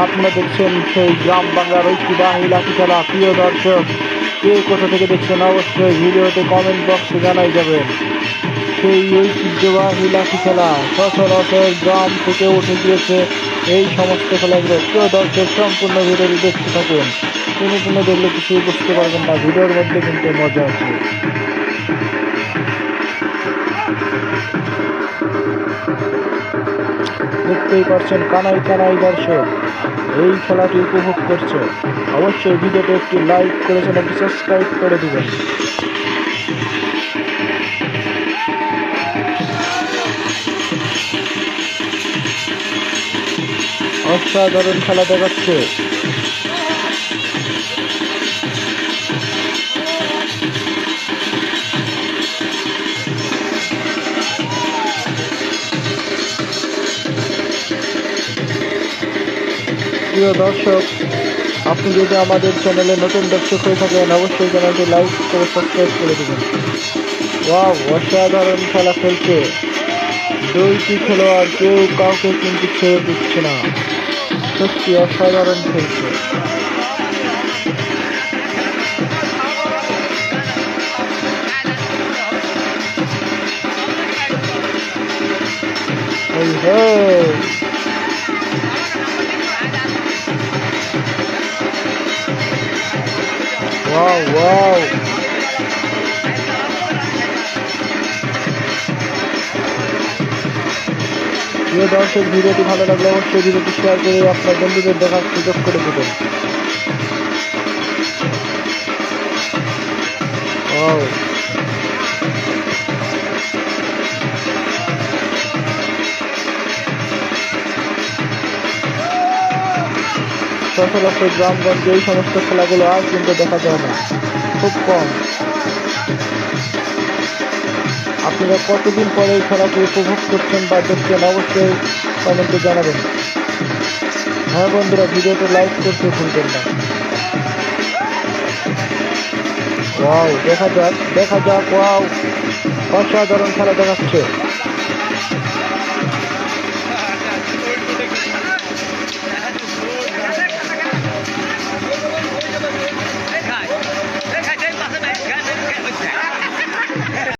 আপনারা দেখছেন সেই গ্রাম বাংলার ঐতিহ্যবাহী লাঠি খেলা প্রিয় দর্শক, কে কোথা থেকে দেখছেন অবশ্যই ভিডিওতে কমেন্ট বক্সে জানাই যাবেন। সেই ঐতিহ্যবাহী লাঠি খেলা সচরাচর গ্রাম থেকে উঠে গিয়েছে এই সমস্ত খেলাগুলো। প্রিয় দর্শক, সম্পূর্ণ ভিডিওটি দেখতে থাকুন। শুনে কোনো দেখলে কিছুই বুঝতে পারবেন না, ভিডিওর মধ্যে কিন্তু মজা আছে। দেখতেই পাচ্ছেন কানাই কানাই দর্শক। এই খেলাটি উপভোগ করছে। অবশ্যই ভিডিওতে একটি লাইক করেছেন একটি সাবস্ক্রাইব করে দেবেন। অসাধারণ খেলা দেখাচ্ছে। প্রিয় দর্শক, আপনি যদি আমাদের চ্যানেলে নতুন দর্শক হয়ে থাকেন, অবশ্যই চ্যানেলটি লাইক করে সাবস্ক্রাইব করে দেবেন। ওয়াও, অসাধারণ খেলা খেলছে। দুইটি খেলোয়াড় কেউ কাউকে কিন্তু ছেড়ে দিচ্ছে না। সত্যি অসাধারণ খেলছে। হে ওয়াও ওয়াও প্রিয় দর্শক ভিডিওটি ভালো লাগলে অবশ্যই ভিডিওটি শেয়ার করে আপনার বন্ধুদের দেখার সুযোগ করে দেবেন। সচরাচর গ্রামগঞ্জে এই সমস্ত খেলাগুলো আর কিন্তু দেখা যায় না। খুব কম। আপনারা কতদিন পরে এই খেলাটি উপভোগ করছেন বা দেখছেন, অবশ্যই কমেন্টে জানাবেন। হ্যাঁ বন্ধুরা, ভিডিওতে লাইক করতে ভুলবেন না। ওয়াও দেখা যাক দেখা যাক ওয়াও অসাধারণ খেলা দেখাচ্ছে।